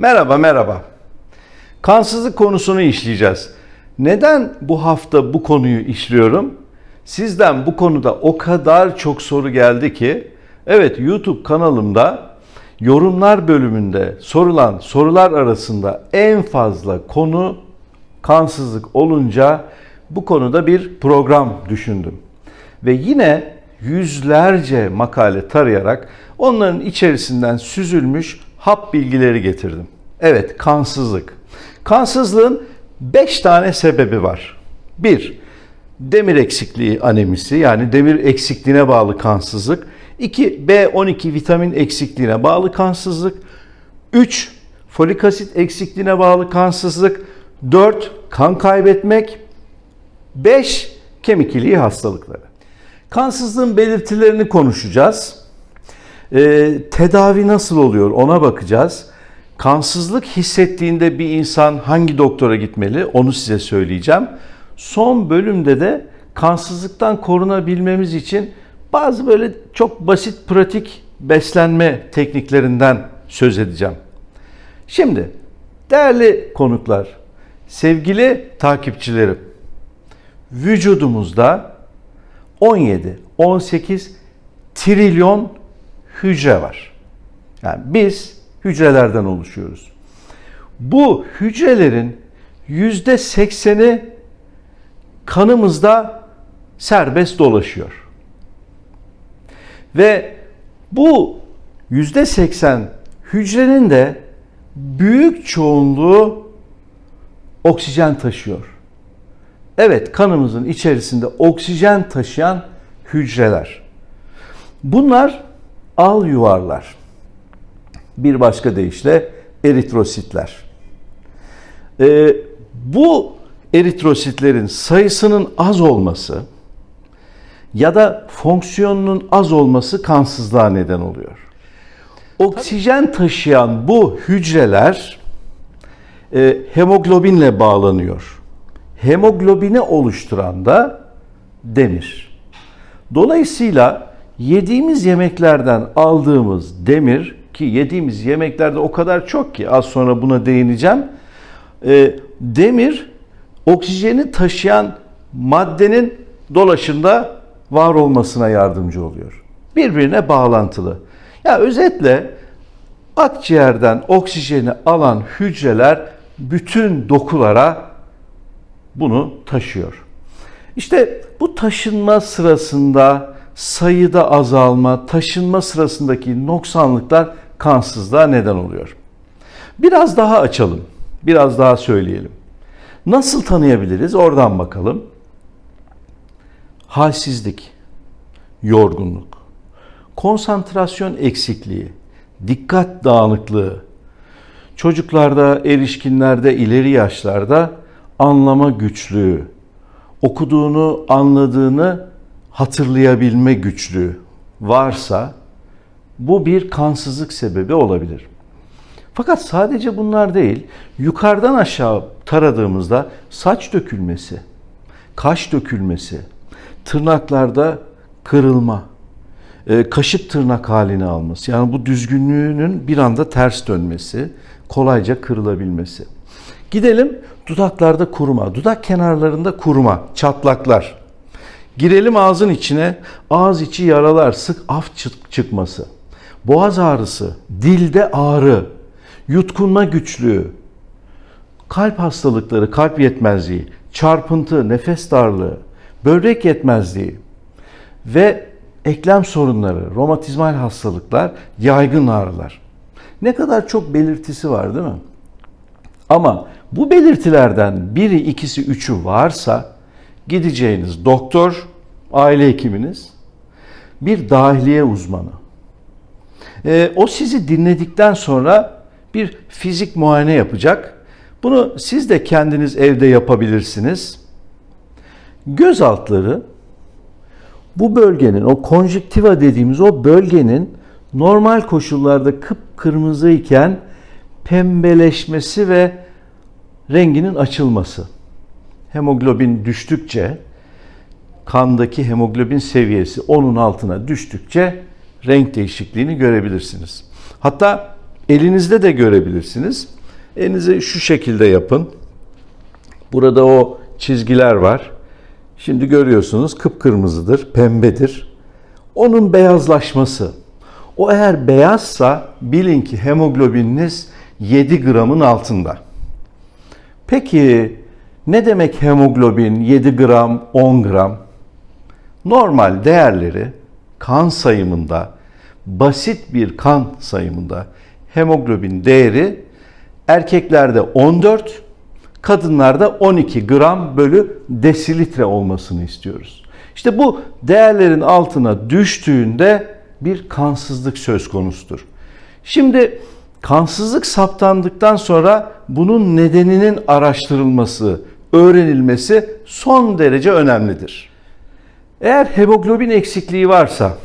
Merhaba merhaba. Kansızlık konusunu işleyeceğiz. Neden bu hafta bu konuyu işliyorum? Sizden bu konuda o kadar çok soru geldi ki evet YouTube kanalımda yorumlar bölümünde sorulan sorular arasında en fazla konu kansızlık olunca bu konuda bir program düşündüm. Ve yine yüzlerce makale tarayarak onların içerisinden süzülmüş hap bilgileri getirdim. Evet, kansızlık. Kansızlığın 5 tane sebebi var. 1. Demir eksikliği anemisi yani demir eksikliğine bağlı kansızlık. 2. B12 vitamin eksikliğine bağlı kansızlık. 3. Folik asit eksikliğine bağlı kansızlık. 4. Kan kaybetmek. 5. Kemik iliği hastalıkları. Kansızlığın belirtilerini konuşacağız. Ee, tedavi nasıl oluyor ona bakacağız. Kansızlık hissettiğinde bir insan hangi doktora gitmeli onu size söyleyeceğim. Son bölümde de kansızlıktan korunabilmemiz için bazı böyle çok basit pratik beslenme tekniklerinden söz edeceğim. Şimdi değerli konuklar, sevgili takipçilerim, vücudumuzda 17, 18 trilyon hücre var. Yani biz hücrelerden oluşuyoruz. Bu hücrelerin yüzde sekseni kanımızda serbest dolaşıyor. Ve bu yüzde seksen hücrenin de büyük çoğunluğu oksijen taşıyor. Evet kanımızın içerisinde oksijen taşıyan hücreler. Bunlar al yuvarlar. Bir başka deyişle eritrositler. Ee, bu eritrositlerin sayısının az olması ya da fonksiyonunun az olması kansızlığa neden oluyor. Oksijen taşıyan bu hücreler e, hemoglobinle bağlanıyor. Hemoglobini oluşturan da demir. Dolayısıyla yediğimiz yemeklerden aldığımız demir ki yediğimiz yemeklerde o kadar çok ki az sonra buna değineceğim. E, demir oksijeni taşıyan maddenin dolaşımda var olmasına yardımcı oluyor. Birbirine bağlantılı. Ya özetle akciğerden oksijeni alan hücreler bütün dokulara bunu taşıyor. İşte bu taşınma sırasında sayıda azalma, taşınma sırasındaki noksanlıklar kansızlığa neden oluyor. Biraz daha açalım, biraz daha söyleyelim. Nasıl tanıyabiliriz? Oradan bakalım. Halsizlik, yorgunluk, konsantrasyon eksikliği, dikkat dağınıklığı, çocuklarda, erişkinlerde, ileri yaşlarda anlama güçlüğü, okuduğunu, anladığını hatırlayabilme güçlüğü varsa bu bir kansızlık sebebi olabilir. Fakat sadece bunlar değil, yukarıdan aşağı taradığımızda saç dökülmesi, kaş dökülmesi, tırnaklarda kırılma, e, kaşık tırnak halini alması, yani bu düzgünlüğünün bir anda ters dönmesi, kolayca kırılabilmesi. Gidelim dudaklarda kuruma, dudak kenarlarında kuruma, çatlaklar. Girelim ağzın içine, ağız içi yaralar, sık af çıkması, boğaz ağrısı, dilde ağrı, yutkunma güçlüğü, kalp hastalıkları, kalp yetmezliği, çarpıntı, nefes darlığı, böbrek yetmezliği ve eklem sorunları, romatizmal hastalıklar, yaygın ağrılar. Ne kadar çok belirtisi var değil mi? Ama bu belirtilerden biri, ikisi, üçü varsa gideceğiniz doktor, aile hekiminiz, bir dahiliye uzmanı. E, o sizi dinledikten sonra bir fizik muayene yapacak. Bunu siz de kendiniz evde yapabilirsiniz. Göz altları bu bölgenin, o konjüktiva dediğimiz o bölgenin normal koşullarda kıpkırmızı iken pembeleşmesi ve renginin açılması. Hemoglobin düştükçe kandaki hemoglobin seviyesi onun altına düştükçe renk değişikliğini görebilirsiniz. Hatta Elinizde de görebilirsiniz. Elinizi şu şekilde yapın. Burada o çizgiler var. Şimdi görüyorsunuz kıpkırmızıdır, pembedir. Onun beyazlaşması. O eğer beyazsa bilin ki hemoglobininiz 7 gramın altında. Peki ne demek hemoglobin 7 gram, 10 gram? Normal değerleri kan sayımında, basit bir kan sayımında hemoglobin değeri erkeklerde 14, kadınlarda 12 gram bölü desilitre olmasını istiyoruz. İşte bu değerlerin altına düştüğünde bir kansızlık söz konusudur. Şimdi kansızlık saptandıktan sonra bunun nedeninin araştırılması, öğrenilmesi son derece önemlidir. Eğer hemoglobin eksikliği varsa,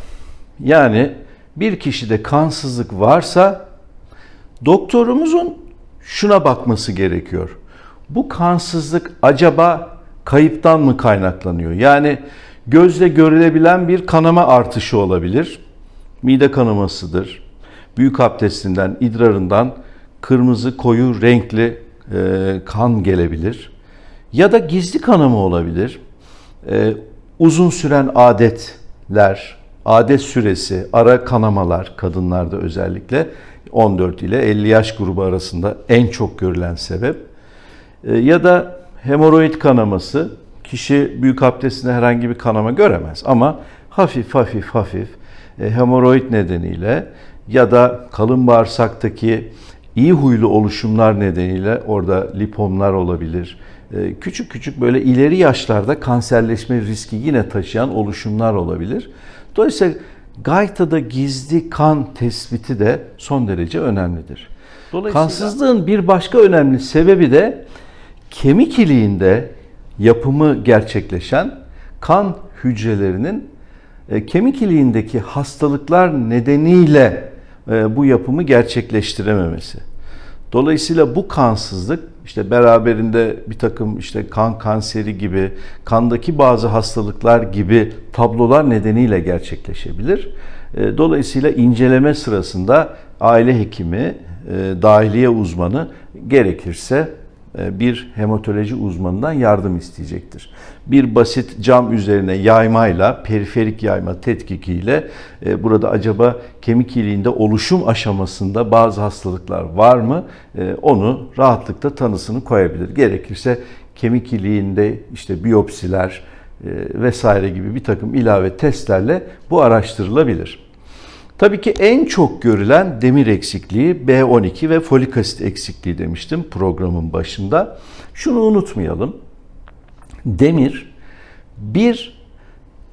yani bir kişide kansızlık varsa doktorumuzun şuna bakması gerekiyor. Bu kansızlık acaba kayıptan mı kaynaklanıyor? Yani gözle görülebilen bir kanama artışı olabilir. Mide kanamasıdır. Büyük abdestinden, idrarından kırmızı koyu renkli e, kan gelebilir. Ya da gizli kanama olabilir. E, uzun süren adetler, adet süresi, ara kanamalar kadınlarda özellikle 14 ile 50 yaş grubu arasında en çok görülen sebep. E, ya da hemoroid kanaması, kişi büyük abdestinde herhangi bir kanama göremez ama hafif hafif hafif e, hemoroid nedeniyle ya da kalın bağırsaktaki iyi huylu oluşumlar nedeniyle orada lipomlar olabilir. E, küçük küçük böyle ileri yaşlarda kanserleşme riski yine taşıyan oluşumlar olabilir. Dolayısıyla gaytada gizli kan tespiti de son derece önemlidir. Kansızlığın bir başka önemli sebebi de kemik iliğinde yapımı gerçekleşen kan hücrelerinin e, kemik iliğindeki hastalıklar nedeniyle bu yapımı gerçekleştirememesi. Dolayısıyla bu kansızlık işte beraberinde bir takım işte kan kanseri gibi, kandaki bazı hastalıklar gibi tablolar nedeniyle gerçekleşebilir. E, dolayısıyla inceleme sırasında aile hekimi, dahiliye uzmanı gerekirse e, bir hematoloji uzmanından yardım isteyecektir. Bir basit cam üzerine yaymayla, periferik yayma tetkikiyle e, burada acaba kemik iliğinde oluşum aşamasında bazı hastalıklar var mı e, onu rahatlıkla tanısını koyabilir. Gerekirse kemik iliğinde işte biyopsiler vesaire gibi bir takım ilave testlerle bu araştırılabilir. Tabii ki en çok görülen demir eksikliği B12 ve folik asit eksikliği demiştim programın başında. Şunu unutmayalım. Demir bir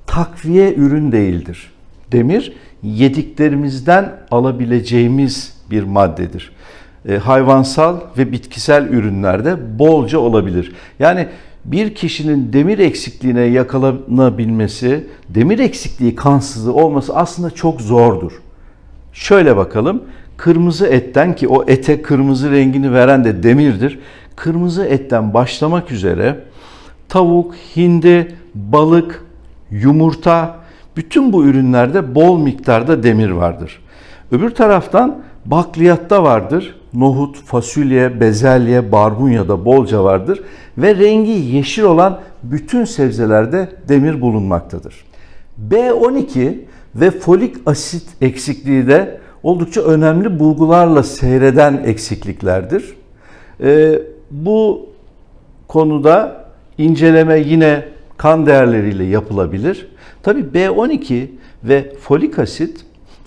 takviye ürün değildir. Demir yediklerimizden alabileceğimiz bir maddedir. E, hayvansal ve bitkisel ürünlerde bolca olabilir. Yani bir kişinin demir eksikliğine yakalanabilmesi, demir eksikliği kansızlığı olması aslında çok zordur. Şöyle bakalım. Kırmızı etten ki o ete kırmızı rengini veren de demirdir. Kırmızı etten başlamak üzere tavuk, hindi, balık, yumurta bütün bu ürünlerde bol miktarda demir vardır. Öbür taraftan bakliyatta vardır nohut, fasulye, bezelye, barbunya da bolca vardır ve rengi yeşil olan bütün sebzelerde demir bulunmaktadır. B12 ve folik asit eksikliği de oldukça önemli bulgularla seyreden eksikliklerdir. Ee, bu konuda inceleme yine kan değerleriyle yapılabilir. Tabi B12 ve folik asit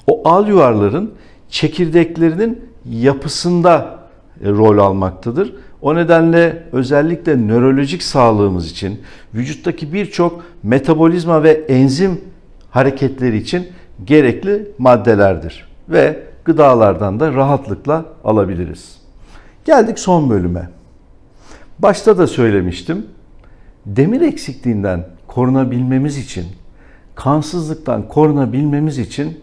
o al yuvarların çekirdeklerinin yapısında e, rol almaktadır. O nedenle özellikle nörolojik sağlığımız için, vücuttaki birçok metabolizma ve enzim hareketleri için gerekli maddelerdir ve gıdalardan da rahatlıkla alabiliriz. Geldik son bölüme. Başta da söylemiştim. Demir eksikliğinden korunabilmemiz için, kansızlıktan korunabilmemiz için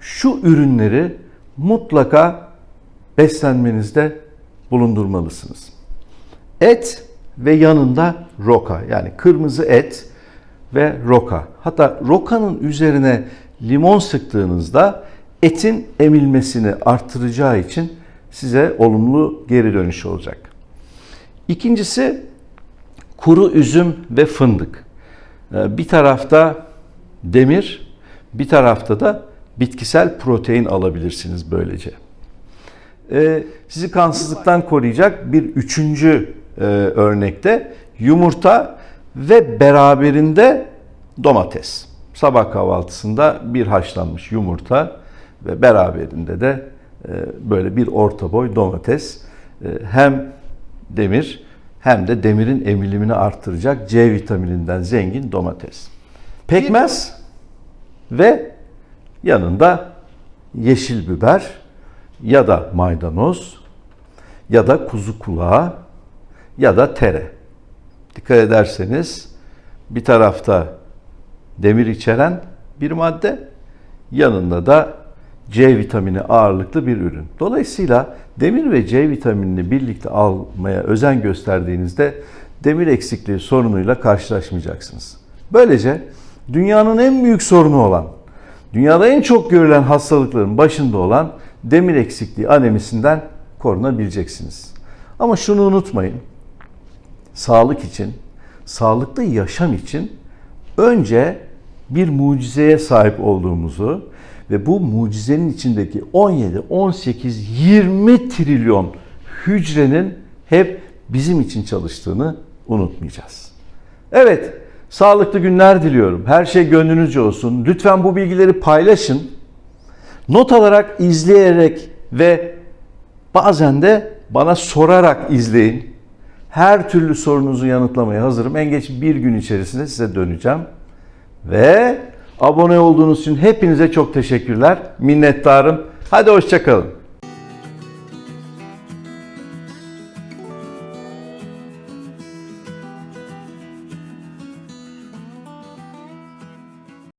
şu ürünleri mutlaka beslenmenizde bulundurmalısınız. Et ve yanında roka yani kırmızı et ve roka. Hatta rokanın üzerine limon sıktığınızda etin emilmesini arttıracağı için size olumlu geri dönüş olacak. İkincisi kuru üzüm ve fındık. Ee, Bir tarafta demir, bir tarafta da bitkisel protein alabilirsiniz böylece. Ee, Sizi kansızlıktan koruyacak bir üçüncü e, örnekte yumurta ve beraberinde domates. Sabah kahvaltısında bir haşlanmış yumurta ve beraberinde de e, böyle bir orta boy domates. E, Hem demir hem de demirin emilimini arttıracak C vitamininden zengin domates. Pekmez ve yanında yeşil biber ya da maydanoz ya da kuzu kulağı ya da tere. Dikkat ederseniz bir tarafta demir içeren bir madde, yanında da C vitamini ağırlıklı bir ürün. Dolayısıyla demir ve C vitaminini birlikte almaya özen gösterdiğinizde demir eksikliği sorunuyla karşılaşmayacaksınız. Böylece dünyanın en büyük sorunu olan, dünyada en çok görülen hastalıkların başında olan demir eksikliği anemisinden korunabileceksiniz. Ama şunu unutmayın. Sağlık için, sağlıklı yaşam için önce bir mucizeye sahip olduğumuzu ve bu mucizenin içindeki 17, 18, 20 trilyon hücrenin hep bizim için çalıştığını unutmayacağız. Evet, sağlıklı günler diliyorum. Her şey gönlünüzce olsun. Lütfen bu bilgileri paylaşın. Not alarak, izleyerek ve bazen de bana sorarak izleyin. Her türlü sorunuzu yanıtlamaya hazırım. En geç bir gün içerisinde size döneceğim. Ve abone olduğunuz için hepinize çok teşekkürler. Minnettarım. Hadi hoşçakalın.